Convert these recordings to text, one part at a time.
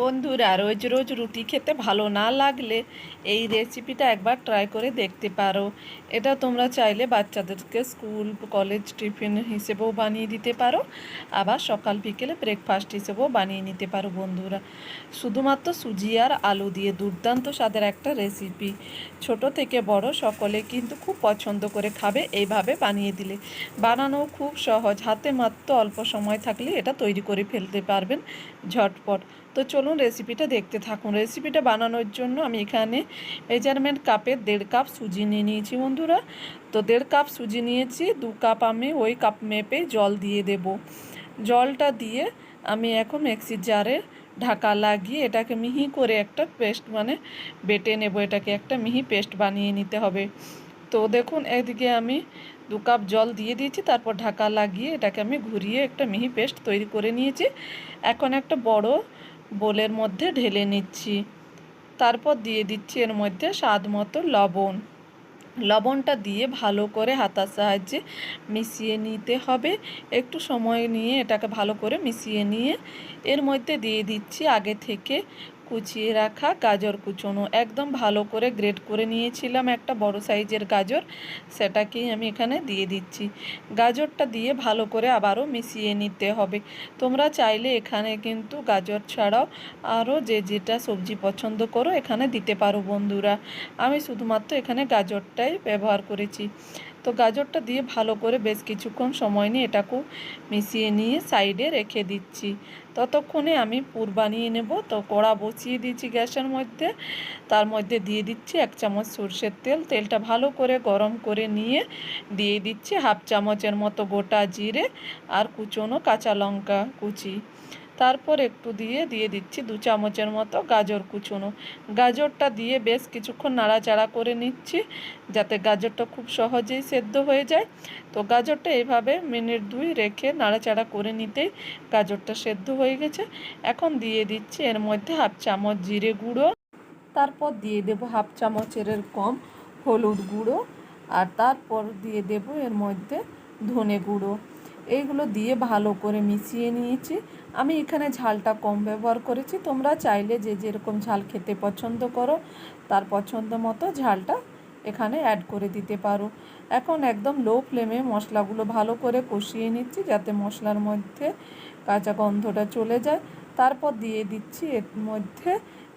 বন্ধুরা, রোজ রোজ রুটি খেতে ভালো না লাগলে এই রেসিপিটা একবার ট্রাই করে দেখতে পারো। এটা তোমরা চাইলে বাচ্চাদেরকে স্কুল কলেজ টিফিন হিসেবেও বানিয়ে দিতে পারো। আবার সকাল বিকেলে ব্রেকফাস্ট হিসেবেও বানিয়ে নিতে পারো বন্ধুরা। শুধুমাত্র সুজি আর আলু দিয়ে দুর্দান্ত স্বাদের একটা রেসিপি ছোট থেকে বড় সকলে কিন্তু খুব পছন্দ করে খাবে এইভাবে বানিয়ে দিলে। বানানো খুব সহজ, হাতে মাত্র অল্প সময় থাকলে এটা তৈরি করে ফেলতে পারবেন ঝটপট। তো চলুন রেসিপিটা দেখতে থাকুন। রেসিপিটা বানানোর জন্য আমি এখানে মেজারমেন্ট কাপের দেড় কাপ সুজি নিয়ে নিয়েছি বন্ধুরা। তো দেড় কাপ সুজি নিয়েছি, দু কাপ আমি ওই কাপ মেপে জল দিয়ে দেব। জলটা দিয়ে আমি এখন মিক্সির জারে ঢাকা লাগিয়ে এটাকে মিহি করে একটা পেস্ট মানে বেটে নেব। এটাকে একটা মিহি পেস্ট বানিয়ে নিতে হবে। তো দেখুন, এদিকে আমি দু কাপ জল দিয়ে দিয়েছি, তারপর ঢাকা লাগিয়ে এটাকে আমি ঘুরিয়ে একটা মিহি পেস্ট তৈরি করে নিয়েছি। এখন একটা বড় বোলের মধ্যে ঢেলে নিচ্ছি। তারপর দিয়ে দিচ্ছি এর মধ্যে স্বাদ মতো লবণ। লবণটা দিয়ে ভালো করে হাতার সাহায্যে মিশিয়ে নিতে হবে। একটু সময় নিয়ে এটাকে ভালো করে মিশিয়ে নিয়ে এর মধ্যে দিয়ে দিচ্ছি আগে থেকে কুচিয়ে রাখা গাজর কুচোনো। একদম ভালো করে গ্রেট করে নিয়েছিলাম একটা বড় সাইজের গাজর। সেটাকেই আমি এখানে দিয়ে দিচ্ছি। গাজরটা দিয়ে ভালো করে আবারও মিশিয়ে নিতে হবে। তোমরা চাইলে এখানে কিন্তু গাজর ছাড়াও আরও যে যেটা সবজি পছন্দ করো এখানে দিতে পারো বন্ধুরা। আমি শুধুমাত্র এখানে গাজরটাই ব্যবহার করেছি। তো গাজরটা দিয়ে ভালো করে বেশ কিছুক্ষণ সময় নিয়ে এটাকেও মিশিয়ে নিয়ে সাইডে রেখে দিচ্ছি। ততক্ষণে আমি পুর বানিয়ে নেব। তো কড়া বসিয়ে দিচ্ছি গ্যাসের মধ্যে। তার মধ্যে দিয়ে দিচ্ছি এক চামচ সর্ষের তেল। তেলটা ভালো করে গরম করে নিয়ে দিয়ে দিচ্ছি হাফ চামচের মতো গোটা জিরে আর কুচনো কাঁচা লঙ্কা কুচি। তারপর একটু দিয়ে দিয়ে দিচ্ছি দু চামচের মতো গাজর কুচোনো। গাজরটা দিয়ে বেশ কিছুক্ষণ নাড়াচাড়া করে নিচ্ছি যাতে গাজরটা খুব সহজেই সেদ্ধ হয়ে যায়। তো গাজরটা এইভাবে মিনিট দুই রেখে নাড়াচাড়া করে নিতেই গাজরটা সেদ্ধ হয়ে গেছে। এখন দিয়ে দিচ্ছি এর মধ্যে হাফ চামচ জিরে গুঁড়ো। তারপর দিয়ে দেবো হাফ চামচের কম হলুদ গুঁড়ো। আর তারপর দিয়ে দেব এর মধ্যে ধনে গুঁড়ো। এইগুলো দিয়ে ভালো করে মিশিয়ে নিয়েছি। আমি এখানে ঝালটা কম ব্যবহার করেছি। তোমরা চাইলে যে যেরকম ঝাল খেতে পছন্দ করো, তার পছন্দ মতো ঝালটা এখানে অ্যাড করে দিতে পারো। এখন একদম লো ফ্লেমে মশলাগুলো ভালো করে কষিয়ে নিচ্ছি যাতে মশলার মধ্যে কাঁচা গন্ধটা চলে যায়। তারপর দিয়ে দিচ্ছি এর মধ্যে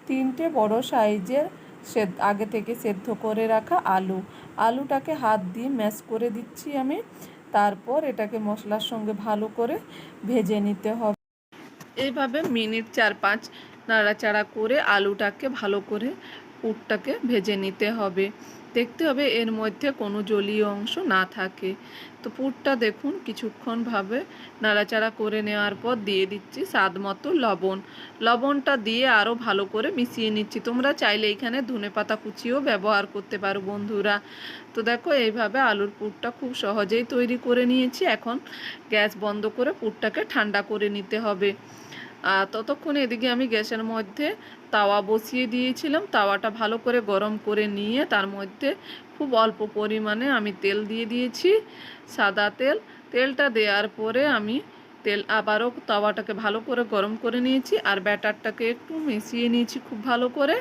তিনটে বড় সাইজের সে আগে থেকে সেদ্ধ করে রাখা আলু। আলুটাকে হাত দিয়ে ম্যাশ করে দিচ্ছি আমি। তারপর এটাকে মশলার সঙ্গে ভালো করে ভেজে নিতে হবে। এইভাবে মিনিট চার পাঁচ নাড়াচাড়া করে আলুটাকে ভালো করে পুরটাকে ভেজে নিতে হবে। দেখতে হবে এর মধ্যে কোনো জলীয় অংশ না থাকে। তো পুরটা দেখুন কিছুক্ষণভাবে নাড়াচাড়া করে নেওয়ার পর দিয়ে দিচ্ছি স্বাদ মতো লবণ। লবণটা দিয়ে আরও ভালো করে মিশিয়ে নিচ্ছি। তোমরা চাইলে এখানে ধনে পাতা কুচিও ব্যবহার করতে পারো বন্ধুরা। তো দেখো, এইভাবে আলুর পুরটা খুব সহজেই তৈরি করে নিয়েছি। এখন গ্যাস বন্ধ করে পুরটাকে ঠান্ডা করে নিতে হবে। আর ততক্ষণে এদিকে আমি গ্যাসের মধ্যে তাওয়া বসিয়ে দিয়েছিলাম। তাওয়াটা ভালো করে গরম করে নিয়ে তার মধ্যে খুব অল্প পরিমাণে আমি তেল দিয়ে দিয়েছি, সাদা তেল। তেলটা দেওয়ার পরে আমি তেল আবারও তাওয়াটাকে ভালো করে গরম করে নিয়েছি আর ব্যাটারটাকে একটু মিশিয়ে নিয়েছি খুব ভালো করে।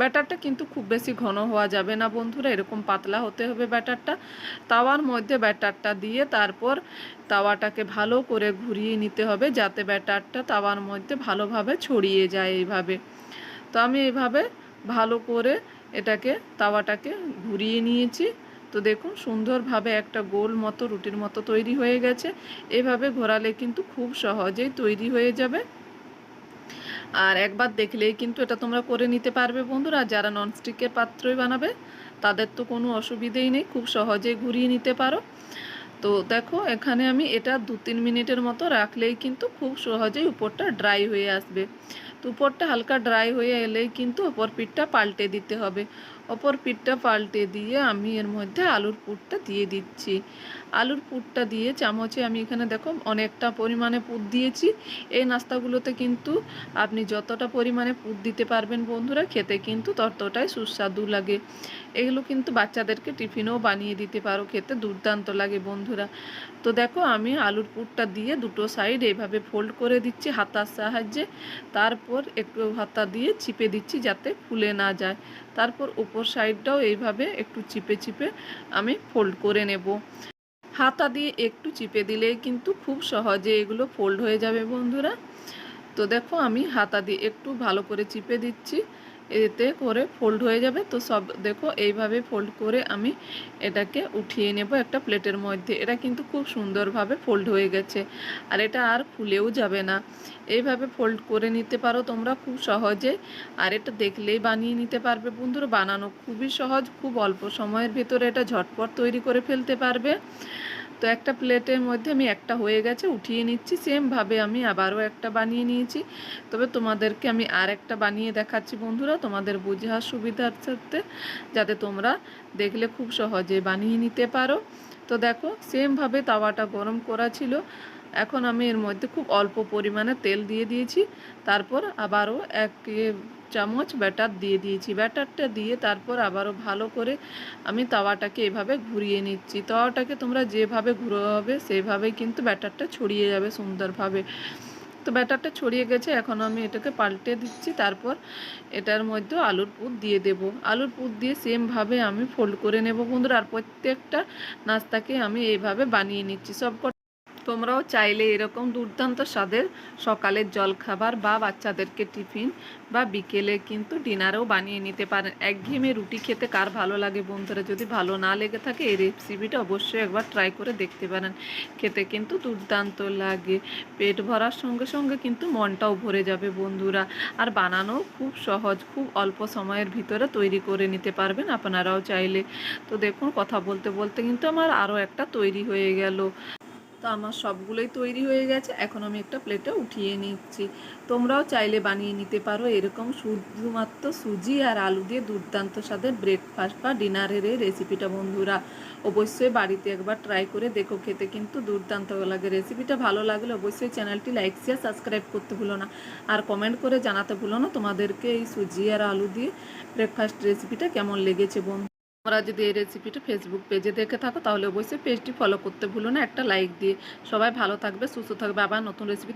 ব্যাটারটা কিন্তু খুব বেশি ঘন হওয়া যাবে না বন্ধুরা, এরকম পাতলা হতে হবে ব্যাটারটা। তাওয়ার মধ্যে ব্যাটারটা দিয়ে তারপর তাওয়াটাকে ভালো করে ঘুরিয়ে নিতে হবে যাতে ব্যাটারটা তাওয়ার মধ্যে ভালোভাবে ছড়িয়ে যায় এইভাবে। তো আমি এইভাবে ভালো করে এটাকে, তাওয়াটাকে ঘুরিয়ে নিয়েছি। তো দেখুন, সুন্দরভাবে একটা গোল মতো, রুটির মতো তৈরি হয়ে গেছে। এভাবে ঘোরালে কিন্তু খুব সহজেই তৈরি হয়ে যাবে। আর একবার দেখলেই কিন্তু এটা তোমরা করে নিতে পারবে বন্ধুরা। যারা ননস্টিকের পাত্রই বানাবে, তাদের তো কোনো অসুবিধেই নেই। খুব সহজেই ঘুরিয়ে নিতে পারো। তো দেখো, এখানে আমি এটা দু তিন মিনিটের মতো রাখলেই কিন্তু খুব সহজেই উপরটা ড্রাই হয়ে আসবে। তো উপরটা হালকা ড্রাই হয়ে এলেই কিন্তু অপর পিঠটা পাল্টে দিতে হবে। অপর পিঠটা পাল্টে দিয়ে আমি এর মধ্যে আলুর পুরটা দিয়ে দিচ্ছি। আলুর পুরটা দিয়ে চামচে আমি এখানে দেখো অনেকটা পরিমাণে পুর দিয়েছি। এই নাস্তাগুলোতে কিন্তু আপনি যতটা পরিমাণে পুর দিতে পারবেন বন্ধুরা, খেতে কিন্তু ততটাই সুস্বাদু লাগে। এগুলো কিন্তু বাচ্চাদেরকে টিফিনেও বানিয়ে দিতে পারো, খেতে দুর্দান্ত লাগে বন্ধুরা। তো দেখো আমি আলুর পুরটা দিয়ে দুটো সাইড এইভাবে ফোল্ড করে দিচ্ছি হাতার সাহায্যে। তারপর একটু হাতা দিয়ে চিপে দিচ্ছি যাতে ফুলে না যায়। তারপর উপর সাইডটাও এইভাবে একটু চিপে চিপে আমি ফোল্ড করে নেব। হাতা দিয়ে একটু চিপে দিলে কিন্তু খুব সহজে এগুলো ফোল্ড হয়ে যাবে বন্ধুরা। তো দেখো আমি হাতা দিয়ে একটু ভালো করে চিপে দিচ্ছি। এতে করে ফোল্ড হয়ে যাবে। তো সব দেখো, এইভাবে ফোল্ড করে আমি এটাকে উঠিয়ে নেব একটা প্লেটের মধ্যে। এটা কিন্তু খুব সুন্দরভাবে ফোল্ড হয়ে গেছে। আর এটা আর ফুলেও যাবে না। এইভাবে ফোল্ড করে নিতে পারো তোমরা খুব সহজে। আর এটা দেখলেই বানিয়ে নিতে পারবে বন্ধুরা। বানানো খুবই সহজ। খুব অল্প সময়ের ভেতরে এটা ঝটপট তৈরি করে ফেলতে পারবে। তো একটা প্লেটের মধ্যে আমি একটা হয়ে গেছে, উঠিয়ে নিচ্ছি। সেমভাবে আমি আবারও একটা বানিয়ে নিয়েছি। তবে তোমাদেরকে আমি আর একটা বানিয়ে দেখাচ্ছি বন্ধুরা, তোমাদের বোঝার সুবিধার সাথে যাতে তোমরা দেখলে খুব সহজে বানিয়ে নিতে পারো। তো দেখো সেমভাবে তাওয়াটা গরম করা ছিল। এখন আমি এর মধ্যে খুব অল্প পরিমাণে তেল দিয়ে দিয়েছি। তারপর আবারও এক চামচ ব্যাটার দিয়ে দিয়েছি। ব্যাটারটা দিয়ে তারপর আবারও ভালো করে আমি তাওয়াটাকে এভাবে ঘুরিয়ে নিচ্ছি। তাওয়াটাকে তোমরা যেভাবে ঘুরোবে সেভাবেই কিন্তু ব্যাটারটা ছড়িয়ে যাবে সুন্দরভাবে। তো ব্যাটারটা ছড়িয়ে গেছে, এখন আমি এটাকে পাল্টে দিচ্ছি। তারপর এটার মধ্যে আলুর পুর দিয়ে দেব। আলুর পুর দিয়ে সেমভাবে আমি ফোল্ড করে নেব বন্ধুরা। আর প্রত্যেকটা নাস্তাকে আমি এইভাবে বানিয়ে নিচ্ছি। সব তোমরাও চাইলে এরকম দুর্দান্ত স্বাদের সকালের জলখাবার বা বাচ্চাদেরকে টিফিন বা বিকেলে কিন্তু ডিনারেও বানিয়ে নিতে পারেন। একঘেয়েমে রুটি খেতে কার ভালো লাগে বন্ধুরা? যদি ভালো না লেগে থাকে এই রেসিপিটা অবশ্যই একবার ট্রাই করে দেখতে পারেন। খেতে কিন্তু দুর্দান্ত লাগে। পেট ভরার সঙ্গে সঙ্গে কিন্তু মনটাও ভরে যাবে বন্ধুরা। আর বানানো খুব সহজ, খুব অল্প সময়ের ভিতরে তৈরি করে নিতে পারবেন আপনারাও চাইলে। তো দেখুন, কথা বলতে বলতে কিন্তু আমার আরও একটা তৈরি হয়ে গেল। তো আমার সবগুলোই তৈরি হয়ে গেছে। এখন আমি একটা প্লেটে উঠিয়ে নিচ্ছি। তোমরাও চাইলে বানিয়ে নিতে পারো এরকম শুধুমাত্র সুজি আর আলু দিয়ে দুর্দান্ত স্বাদের ব্রেকফাস্ট বা ডিনারের এই রেসিপিটা বন্ধুরা। অবশ্যই বাড়িতে একবার ট্রাই করে দেখো, খেতে কিন্তু দুর্দান্ত লাগে। রেসিপিটা ভালো লাগলে অবশ্যই চ্যানেলটি লাইক শেয়ার সাবস্ক্রাইব করতে ভুলো না। আর কমেন্ট করে জানাতে ভুলো না তোমাদেরকে এই সুজি আর আলু দিয়ে ব্রেকফাস্ট রেসিপিটা কেমন লেগেছে বন্ধু তোমরা যদি এই রেসিপিটা ফেসবুক পেজে দেখে থাকো, তাহলে অবশ্যই পেজটি ফলো করতে ভুলো না। একটা লাইক দিয়ে সবাই ভালো থাকবে, সুস্থ থাকবে। আবার নতুন রেসিপিতে